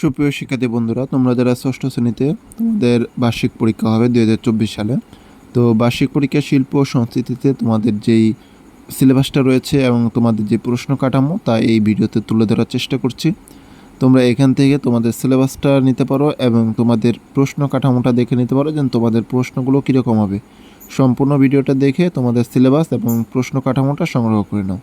সুপ্রিয় শিক্ষার্থী বন্ধুরা, তোমরা যারা ষষ্ঠ শ্রেণীতে, তোমাদের বার্ষিক পরীক্ষা হবে দুই হাজার চব্বিশ সালে। তো বার্ষিক পরীক্ষা শিল্প ও সংস্কৃতিতে তোমাদের যেই সিলেবাসটা রয়েছে এবং তোমাদের যে প্রশ্ন কাঠামো, তা এই ভিডিওতে তুলে ধরার চেষ্টা করছি। তোমরা এখান থেকে তোমাদের সিলেবাসটা নিতে পারো এবং তোমাদের প্রশ্ন কাঠামোটা দেখে নিতে পারো যেন তোমাদের প্রশ্নগুলো কীরকম হবে। সম্পূর্ণ ভিডিওটা দেখে তোমাদের সিলেবাস এবং প্রশ্ন কাঠামোটা সংগ্রহ করে নাও।